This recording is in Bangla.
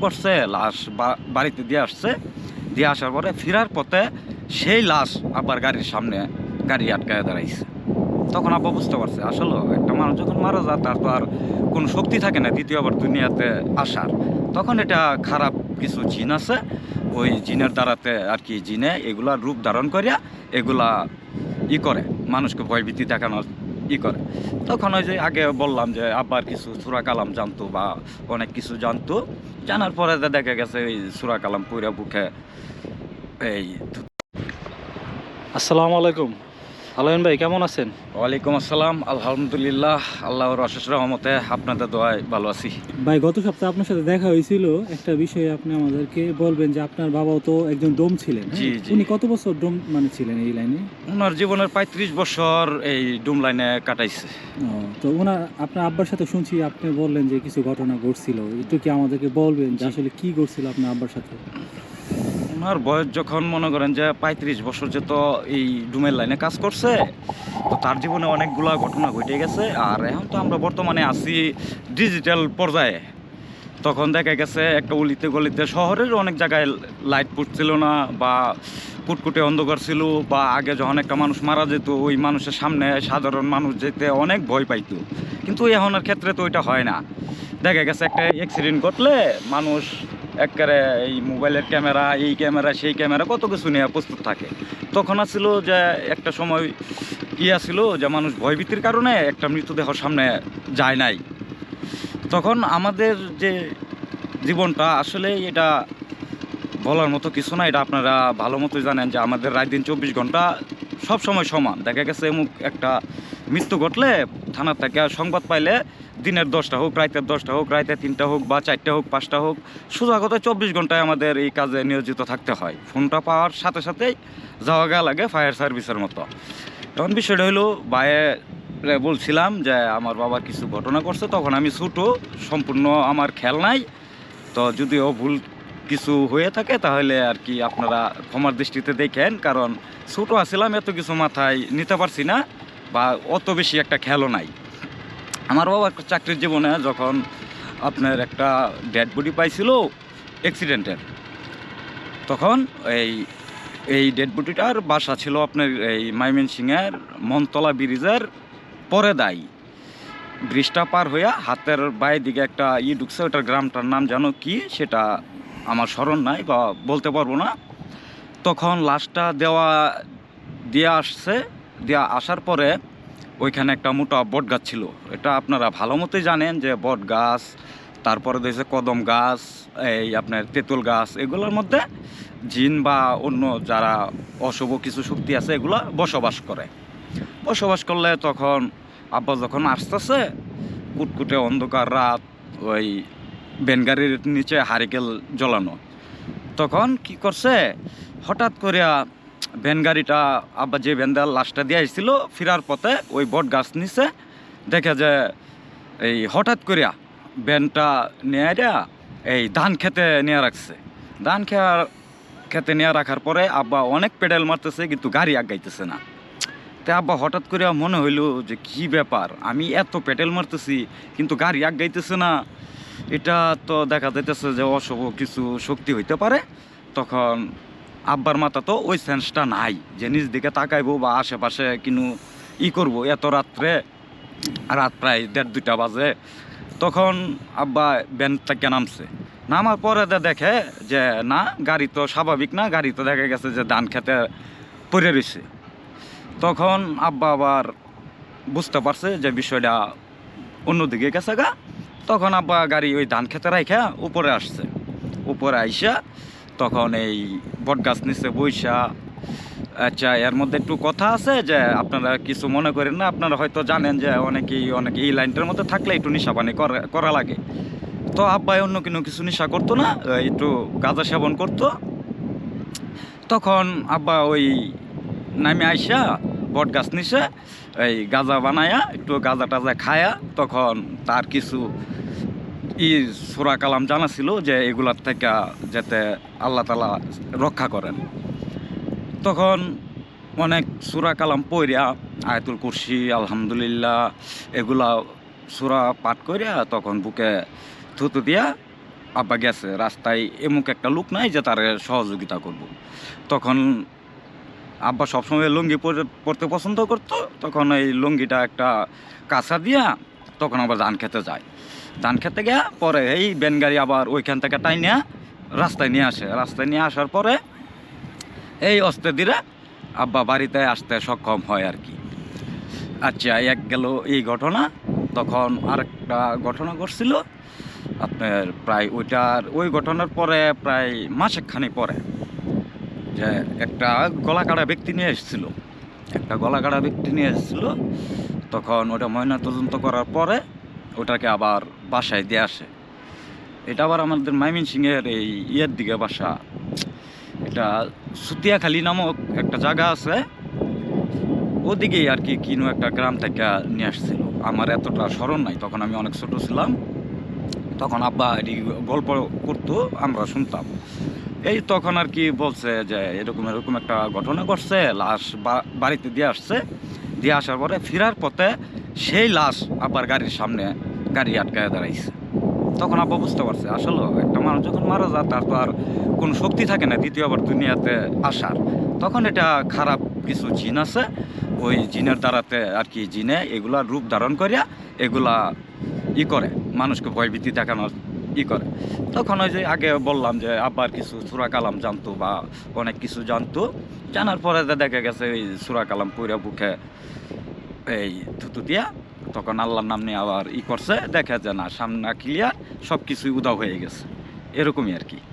করছে, লাশ বাড়িতে দিয়ে আসছে। দিয়ে আসার পরে ফেরার পথে সেই লাশ আবার গাড়ির সামনে গাড়ি আটকায় দাঁড়াইছে। তখন আব্বা বুঝতে পারছে, আসলে একটা মানুষ যখন মারা যায়, তার তো আর কোনো শক্তি থাকে না দ্বিতীয়বার দুনিয়াতে আসার। তখন এটা খারাপ কিছু জিন আছে, ওই জিনের দ্বারাতে আর কি জিনে এগুলা রূপ ধারণ করিয়া এগুলা ই করে, মানুষকে ভয়ভীতি দেখানোর ই করে। তখন ওই যে আগে বললাম যে আব্বার কিছু সুরা কালাম জানতো বা অনেক কিছু জানতো। জানার পরে দেখা গেছে এই সুরা কালাম পুরা বুকে এই আসসালামু আলাইকুম। আলাইন ভাই কেমন আছেন? ওয়ালাইকুম আসসালাম আলহামদুলিল্লাহ আল্লাহর অশেষ রহমতে আপনাদের দোয়ায় ভালো আছি। ভাই গত সপ্তাহে আপনার সাথে দেখা হয়েছিল একটা বিষয়ে আপনি আমাদেরকে বলবেন যে আপনার বাবাও তো একজন ডোম ছিলেন জি, হ্যাঁ? জি। উনি কত বছর ডোম মানে ছিলেন এই লাইনে? ওনার জীবনের পঁয়ত্রিশ বছর এই ডোম লাইনে কাটাইছে। তো ওনার আপনার আব্বার সাথে শুনছি আপনি বললেন যে কিছু ঘটনা ঘটছিল একটু কি আমাদেরকে বলবেন যে আসলে কি ঘটছিল আপনার আব্বার সাথে? ওনার বয়স যখন মনে করেন যে পঁয়ত্রিশ বছর যে তো এই ডুমের লাইনে কাজ করছে, তো তার জীবনে অনেকগুলা ঘটনা ঘটে গেছে। আর এখন তো আমরা বর্তমানে আছি ডিজিটাল পর্যায়ে। তখন দেখা গেছে একটা উলিতে গলিতে শহরের অনেক জায়গায় লাইট ফুটছিল না বা কুটকুটে অন্ধকার ছিল বা আগে যখন একটা মানুষ মারা যেত, ওই মানুষের সামনে সাধারণ মানুষ যেতে অনেক ভয় পাইতো। কিন্তু এখনের ক্ষেত্রে তো ওইটা হয় না। দেখা গেছে একটা অ্যাক্সিডেন্ট ঘটলে মানুষ একেবারে এই মোবাইলের ক্যামেরা, এই ক্যামেরা, সেই ক্যামেরা, কত কিছু নিয়ে প্রস্তুত থাকে। তখন আছিল যে একটা সময় ইয়া ছিল যে মানুষ ভয়ভীতির কারণে একটা মৃতদেহ সামনে যায় নাই। তখন আমাদের যে জীবনটা, আসলে এটা বলার মতো কিছু না, এটা আপনারা ভালো মতোই জানেন যে আমাদের রাত দিন চব্বিশ ঘণ্টা সব সময় সমান। দেখা গেছে এমুক একটা মৃত্যু ঘটলে থানা থেকে সংবাদ পাইলে দিনের দশটা হোক রাতের দশটা হোক রাতে তিনটা হোক বা চারটা হোক, পাঁচটা হোক, সোজা কথা চব্বিশ ঘন্টায় আমাদের এই কাজে নিয়োজিত থাকতে হয়। ফোনটা পাওয়ার সাথে সাথেই যাওয়া গা লাগে ফায়ার সার্ভিসের মতো। তখন বিষয়টা হলো বায়ে বলছিলাম যে আমার বাবার কিছু ঘটনা করছে, তখন আমি ছোটো, সম্পূর্ণ আমার খেয়াল নাই। তো যদিও ভুল কিছু হয়ে থাকে, তাহলে আর কি আপনারা ক্ষমার দৃষ্টিতে দেখেন, কারণ ছোটো আছিলাম এত কিছু মাথায় নিতে পারছি না বা অত বেশি একটা খেয়ালও নাই। আমার বাবা চাকরির জীবনে যখন আপনার একটা ডেড বডি পাইছিল অ্যাক্সিডেন্টের, তখন এই এই ডেড বডিটার বাসা ছিল আপনার এই ময়মনসিংহের মনতলা ব্রিজের পরে দায়ী ব্রিজটা পার হইয়া হাতের বাইরে দিকে একটা ই ঢুকছে, ওটার গ্রামটার নাম জানো কি? সেটা আমার স্মরণ নাই বা বলতে পারব না। তখন লাশটা দেওয়া, দিয়ে আসছে দেওয়া আসার পরে ওইখানে একটা মোটা বট গাছ ছিল। এটা আপনারা ভালো মতোই জানেন যে বট গাছ তারপরে দিয়েছে কদম গাছ, এই আপনার তেঁতুল গাছ, এগুলোর মধ্যে জিন বা অন্য যারা অশুভ কিছু শক্তি আছে, এগুলো বসবাস করে। বসবাস করলে তখন আব্বা যখন আসতেছে, কুটকুটে অন্ধকার রাত, ওই বেনগাড়ির নিচে হারিকেল জ্বলানো। তখন কি করছে? হঠাৎ করিয়া ভ্যান গাড়িটা আব্বা যে ভ্যানদার লাশটা দিয়ে আসছিল ফেরার পথে ওই বট গাছ নিচে দেখে যে এই হঠাৎ করিয়া ভ্যানটা নিয়ে দেয়া এই ধান খেতে নিয়ে রাখছে। ধান খেয়া খেতে নিয়ে রাখার পরে আব্বা অনেক পেডেল মারতেছে, কিন্তু গাড়ি আগাইতেছে না। তে আব্বা হঠাৎ করিয়া মনে হইল যে কি ব্যাপার? আমি এত পেটেল মারতেছি, কিন্তু গাড়ি আগাইতেছে না। এটা তো দেখা যাইতেছে যে অশুভ কিছু শক্তি হইতে পারে। তখন আব্বার মাথা তো ওই সেন্সটা নাই, যে নিজ দিকে তাকাইবো বা আশেপাশে কিনু ই করব। এত রাত্রে, রাত প্রায় দেড় দুইটা বাজে, তখন আব্বা ব্যান থেকে নামছে। নামার পরে দেখে যে না, গাড়ি তো স্বাভাবিক না, গাড়ি তো দেখা গেছে যে ধান খেতে পড়ে রয়েছে তখন আব্বা আবার বুঝতে পারছে যে বিষয়টা অন্যদিকে গেছে গা। তখন আব্বা গাড়ি ওই ধান খেতে রাইখা উপরে আসছে। উপরে আইসা তখন এই বট গাছ নিচে বইসা আচ্ছা এর মধ্যে একটু কথা আছে যে আপনারা কিছু মনে করেন না, আপনারা হয়তো জানেন যে অনেকেই, অনেকে এই লাইনটার মধ্যে থাকলে একটু নেশা পানি করা- লাগে। তো আব্বাই অন্য কোনো কিছু নেশা করতো না একটু গাঁজা সেবন করতো। তখন আব্বা ওই নামে আইসা বট গাছ নিচে, এই গাঁজা বানায়া, একটু গাঁজা টাজা খায়া তখন তার কিছু ই সুরা কালাম জানা ছিল যে এগুলার থেকে যাতে আল্লাহ তালা রক্ষা করেন। তখন অনেক সুরা কালাম পইরা আয়তুল কুরসি, আলহামদুলিল্লাহ, এগুলা সুরা পাঠ করিয়া তখন বুকে থুতু দিয়া আব্বা গেছে। রাস্তায় এমুক একটা লোক নাই যে তার সহযোগিতা করব। তখন আব্বা সবসময় লুঙ্গি পরে, পরতে পছন্দ করতো। তখন এই লুঙ্গিটা একটা কাঁচা দিয়া তখন আবার ধান খেতে যায়। ধান খেতে গিয়া পরে এই ব্যান গাড়ি আবার ওইখান থেকে টাইনিয়া রাস্তায় নিয়ে আসে। রাস্তায় নিয়ে আসার পরে এই অস্তে ধীরে আব্বা বাড়িতে আসতে সক্ষম হয় আর কি। আচ্ছা এক গেল এই ঘটনা। তখন আরেকটা ঘটনা ঘটছিল। আপনার প্রায় ওইটার, ওই ঘটনার পরে প্রায় মাসেকখানি পরে যে একটা গলাকাটা ব্যক্তি নিয়ে এসেছিল। একটা গলাকাটা ব্যক্তি নিয়ে এসেছিল। তখন ওটা ময়না তদন্ত করার পরে ওটাকে আবার বাসায় দিয়ে আসে। এটা আবার আমাদের মাইমিন সিংয়ের এই ইয়ের দিকে বাসা। এটা সুতিয়াখালী নামক একটা জায়গা আছে। ওদিকেই আর কি কিনো একটা গ্রাম থেকে নিয়ে আসছিল। আমার এতটা স্মরণ নাই, তখন আমি অনেক ছোট ছিলাম। তখন আব্বা এটি গল্প করতো, আমরা শুনতাম। এই তখন আর কি বলছে যে এরকম এরকম একটা ঘটনা ঘটছে, লাশ বাড়িতে দিয়ে আসছে। দিয়ে আসার পরে ফেরার পথে সেই লাশ আবার গাড়ির সামনে গাড়ি আটকায় দাঁড়াইছে। তখন আব্বা বুঝতে পারছে, আসলে একটা মানুষ যখন মারা যায়, তার তো আর কোনো শক্তি থাকে না, দ্বিতীয়বার দুনিয়াতে আসার। তখন এটা খারাপ কিছু জিন আছে, ওই জিনের দ্বারাতে আর কি জিনে এগুলা রূপ ধারণ করিয়া এগুলা ই করে, মানুষকে ভয়ভীতি দেখানোর ই করে। তখন ওই যে আগে বললাম যে আব্বার কিছু সুরা কালাম জানতো বা অনেক কিছু জানতো, জানার পরে দেখা গেছে এই সুরা কালাম পুরা বুকে এই থুতু দিয়া তখন আল্লাহর নাম নিয়ে আবার ই করছে, দেখা যায় না, সামনা ক্লিয়ার সব কিছুই উদাও হয়ে গেছে। এরকমই আর কি।